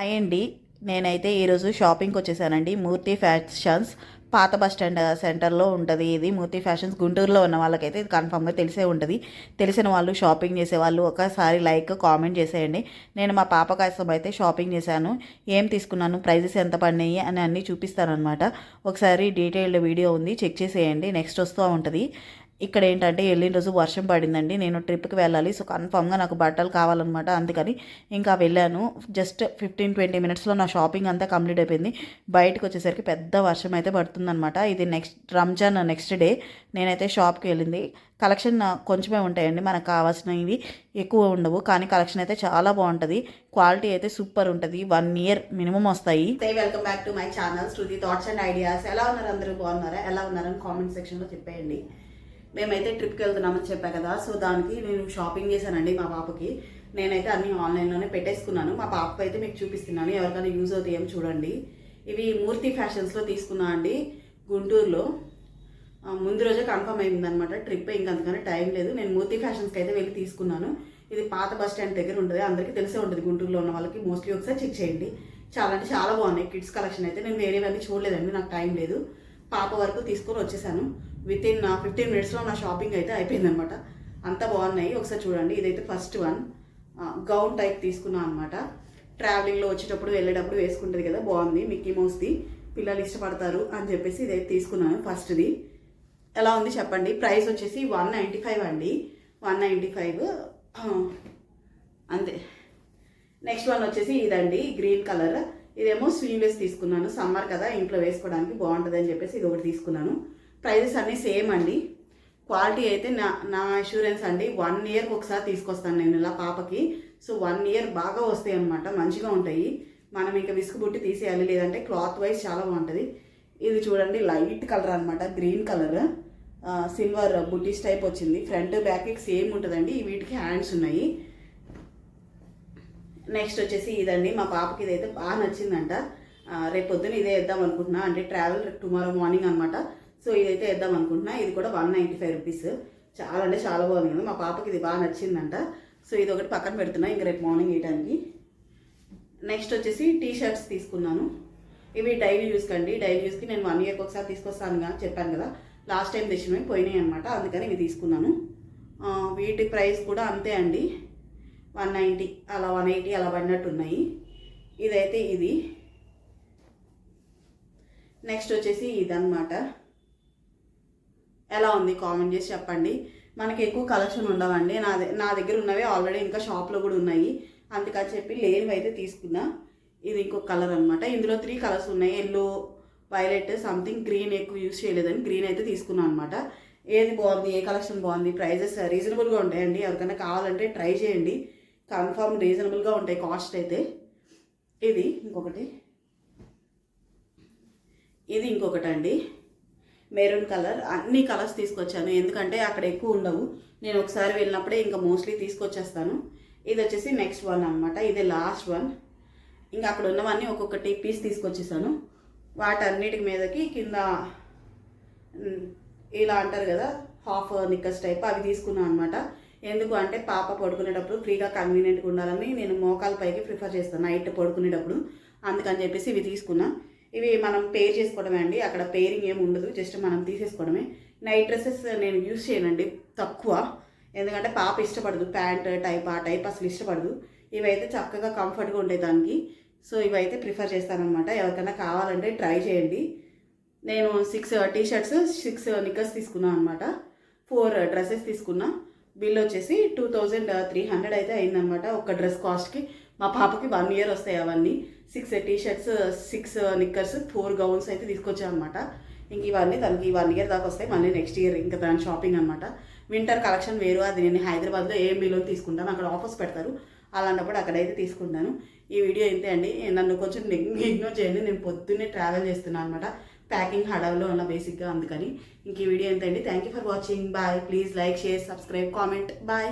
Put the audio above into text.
అయ్యండి నేనైతే ఈరోజు షాపింగ్కి వచ్చేసానండి. మూర్తి ఫ్యాషన్స్ పాత బస్ స్టాండ్ సెంటర్లో ఉంటుంది ఇది. మూర్తి ఫ్యాషన్స్ గుంటూరులో ఉన్న వాళ్ళకైతే ఇది కన్ఫామ్గా తెలిసే ఉంటుంది. తెలిసిన వాళ్ళు షాపింగ్ చేసే వాళ్ళు ఒకసారి లైక్ కామెంట్ చేసేయండి. నేను మా పాప కోసం అయితే షాపింగ్ చేశాను. ఏం తీసుకున్నాను ప్రైజెస్ ఎంత పడినాయి అని అన్నీ చూపిస్తాను అనమాట ఒకసారి డీటెయిల్డ్ వీడియో ఉంది చెక్ చేసేయండి. నెక్స్ట్ వస్తూ ఉంటుంది. ఇక్కడ ఏంటంటే వెళ్ళిన రోజు వర్షం పడిందండి. నేను ట్రిప్కి వెళ్ళాలి. సో కన్ఫామ్గా నాకు బట్టలు కావాలన్నమాట. అందుకని ఇంకా వెళ్ళాను. జస్ట్ ఫిఫ్టీన్ ట్వంటీ మినిట్స్లో నా షాపింగ్ అంతా కంప్లీట్ అయిపోయింది. బయటకు వచ్చేసరికి పెద్ద వర్షం అయితే పడుతుందన్నమాట. ఇది నెక్స్ట్ రంజాన్ నెక్స్ట్ డే నేనైతే షాప్కి వెళ్ళింది. కలెక్షన్ కొంచెమే ఉంటాయండి. మనకు కావాల్సినవి ఎక్కువ ఉండవు. కానీ కలెక్షన్ అయితే చాలా బాగుంటుంది. క్వాలిటీ అయితే సూపర్ ఉంటుంది. వన్ ఇయర్ మినిమం వస్తాయి. Welcome back to my channel Shruti thoughts and ideas ఎలా ఉన్నారు అందరూ? బాగున్నారా? ఎలా ఉన్నారని కామెంట్ సెక్షన్లో చెప్పేయండి. మేమైతే ట్రిప్కి వెళ్తున్నామని చెప్పా కదా సో దానికి నేను షాపింగ్ చేశానండి మా పాపకి. నేనైతే అన్ని ఆన్లైన్లోనే పెట్టేసుకున్నాను. మా పాపకు అయితే మీకు చూపిస్తున్నాను ఎవరికైనా యూజ్ అవుతాయేమో చూడండి. ఇవి మూర్తి ఫ్యాషన్స్లో తీసుకున్నా అండి గుంటూరులో. ముందు రోజే కన్ఫర్మ్ అయిందనమాట ట్రిప్ ఇంకా అందుకని టైం లేదు. నేను మూర్తి ఫ్యాషన్స్కి అయితే వెళ్ళి తీసుకున్నాను. ఇది పాత బస్ స్టాండ్ దగ్గర ఉంటుంది అందరికీ తెలిసే ఉంటుంది గుంటూరులో ఉన్న వాళ్ళకి. మోస్ట్లీ ఒకసారి చెక్ చేయండి. చాలా అంటే చాలా బాగున్నాయి కిడ్స్ కలెక్షన్ అయితే. నేను వేరేవన్నీ చూడలేదండి నాకు టైం లేదు. పాప వరకు తీసుకొని వచ్చేసాను. విత్ ఇన్ ఫిఫ్టీన్ మినిట్స్లో నా షాపింగ్ అయితే అయిపోయిందనమాట అంత బాగున్నాయి. ఒకసారి చూడండి. ఇదైతే ఫస్ట్ వన్ గౌన్ టైప్ తీసుకున్నాను అనమాట ట్రావెలింగ్లో వచ్చేటప్పుడు వెళ్ళేటప్పుడు వేసుకుంటుంది కదా. బాగుంది. మిక్కీ మౌస్ది పిల్లలు ఇష్టపడతారు అని చెప్పేసి ఇదైతే తీసుకున్నాను ఫస్ట్ది ఎలా ఉంది చెప్పండి? ప్రైస్ వచ్చేసి వన్ నైంటీ ఫైవ్ అండి. వన్ నైంటీ ఫైవ్ అంతే. నెక్స్ట్ వన్ వచ్చేసి ఇదండి. గ్రీన్ కలర్ ఇదేమో స్లీవ్లెస్ తీసుకున్నాను. సమ్మర్ కదా ఇంట్లో వేసుకోవడానికి బాగుంటుంది అని చెప్పేసి ఇది ఒకటి తీసుకున్నాను. ప్రైజెస్ అన్నీ సేమ్ అండి. క్వాలిటీ అయితే నా నా అష్యూరెన్స్ అండి. వన్ ఇయర్కి ఒకసారి తీసుకొస్తాను నేను ఇలా పాపకి. సో వన్ ఇయర్ బాగా వస్తాయి అనమాట మంచిగా ఉంటాయి. మనం ఇంకా విసుగు బుట్టి తీసేయాలి లేదంటే క్లాత్ వైజ్ చాలా బాగుంటుంది. ఇది చూడండి లైట్ కలర్ అనమాట గ్రీన్ కలర్. సిల్వర్ బుటీస్ టైప్ వచ్చింది. ఫ్రంట్ బ్యాక్ సేమ్ ఉంటుందండి. వీటికి హ్యాండ్స్ ఉన్నాయి. నెక్స్ట్ వచ్చేసి ఇదండి మా పాపకి ఇదైతే బాగా నచ్చిందంట. రేపు పొద్దున ఇదే వేద్దాం అనుకుంటున్నా. అంటే ట్రావెల్ టుమారో మార్నింగ్ అనమాట సో ఇదైతే వేద్దాం అనుకుంటున్నా. ఇది కూడా వన్ నైంటీ ఫైవ్ రూపీస్. చాలా అంటే చాలా బాగుంది కదా మా పాపకి ఇది బాగా నచ్చిందంట. సో ఇది ఒకటి పక్కన పెడుతున్నా ఇంక రేపు మార్నింగ్ వేయడానికి నెక్స్ట్ వచ్చేసి టీ షర్ట్స్ తీసుకున్నాను. ఇవి డైలీ యూస్కి అండి డైలీ యూస్కి నేను వన్ ఇయర్కి ఒకసారి తీసుకొస్తాను తీసుకొస్తానుగా చెప్పాను కదా. లాస్ట్ టైం తెచ్చినవి పోయినాయి అనమాట అందుకని ఇవి తీసుకున్నాను. వీటి ప్రైస్ కూడా అంతే అండి. వన్ నైంటీ అలా వన్ ఎయిటీ అలా పడినట్టు ఉన్నాయి ఇదైతే ఇది. నెక్స్ట్ వచ్చేసి ఇదన్నమాట. ఎలా ఉంది కామెంట్ చేసి చెప్పండి. మనకి ఎక్కువ కలెక్షన్ ఉండవండి. నా నా దగ్గర ఉన్నవి ఆల్రెడీ ఇంకా షాప్లో కూడా ఉన్నాయి. అందుకని చెప్పి లేనివి అయితే తీసుకున్నా. ఇది ఇంకొక కలర్ అనమాట ఇందులో త్రీ కలర్స్ ఉన్నాయి. ఎల్లో వైలెట్ సంథింగ్ గ్రీన్ ఎక్కువ యూస్ చేయలేదని గ్రీన్ అయితే తీసుకున్నాను అనమాట ఏది బాగుంది ఏ కలెక్షన్ బాగుంది ప్రైజెస్ రీజనబుల్గా ఉంటాయండి. ఎవరికైనా కావాలంటే ట్రై చేయండి. కన్ఫర్మ్ రీజనబుల్గా ఉంటాయి కాస్ట్ అయితే. ఇది ఇంకొకటి. ఇది ఇంకొకటి అండి. Maroon colour. అన్ని కలర్స్ తీసుకొచ్చాను. ఎందుకంటే అక్కడ ఎక్కువ ఉండవు. నేను ఒకసారి వెళ్ళినప్పుడే ఇంకా మోస్ట్లీ తీసుకొచ్చేస్తాను. ఇది వచ్చేసి నెక్స్ట్ వన్ అనమాట ఇది లాస్ట్ వన్. ఇంకా అక్కడ ఉన్నవన్నీ ఒక్కొక్కటి పీస్ తీసుకొచ్చేసాను. వాటన్నిటి మీదకి కింద ఇలా అంటారు కదా హాఫ్ నిక్కర్స్ టైప్ అవి తీసుకున్నాను అనమాట ఎందుకు అంటే పాప పడుకునేటప్పుడు ఫ్రీగా కన్వీనియంట్గా ఉండాలని నేను మోకాల పైకి ప్రిఫర్ చేస్తాను నైట్ పడుకునేటప్పుడు. అందుకని చెప్పేసి ఇవి తీసుకున్నా. ఇవి మనం పేర్ చేసుకోవడమే అండి. అక్కడ పేరింగ్ ఏమి ఉండదు. జస్ట్ మనం తీసేసుకోవడమే. నైట్ డ్రెస్సెస్ నేను యూస్ చేయనండి తక్కువ. ఎందుకంటే పాప ఇష్టపడదు. ప్యాంట్ టైప్ ఆ టైప్ అసలు ఇష్టపడదు. ఇవైతే చక్కగా కంఫర్ట్గా ఉంటాయి దానికి. సో ఇవైతే ప్రిఫర్ చేస్తానమాట ఎవరికైనా కావాలంటే ట్రై చేయండి. నేను six T shirts six knickers తీసుకున్నాను అనమాట ఫోర్ డ్రెస్సెస్ తీసుకున్నా. బిల్ వచ్చేసి టూ థౌజండ్ త్రీ హండ్రెడ్ అయితే అయిందనమాట. ఒక డ్రెస్ కాస్ట్కి. మా పాపకి వన్ ఇయర్ వస్తాయి అవన్నీ. Six T shirts six knickers four gowns అయితే తీసుకొచ్చాను అనమాట ఇంక ఇవన్నీ తనకి వన్ ఇయర్ దాకా వస్తాయి. మళ్ళీ నెక్స్ట్ ఇయర్ ఇంకా దాని షాపింగ్ అనమాట వింటర్ కలెక్షన్ వేరు. అది నేను హైదరాబాద్లో ఏఎంబీలో తీసుకుంటాను. అక్కడ ఆఫర్స్ పెడతారు. అలాంటప్పుడు అక్కడైతే తీసుకుంటాను. ఈ వీడియో ఇంతే అండి. నన్ను కొంచెం ఇగ్నోర్ చేయండి. నేను పొద్దున్నే ట్రావెల్ చేస్తున్నాను అనమాట ప్యాకింగ్ హడావులో ఉన్న బేసిక్గా అందుకని. ఇంక ఈ వీడియో ఎంత అండి thank you for watching bye please like share subscribe comment bye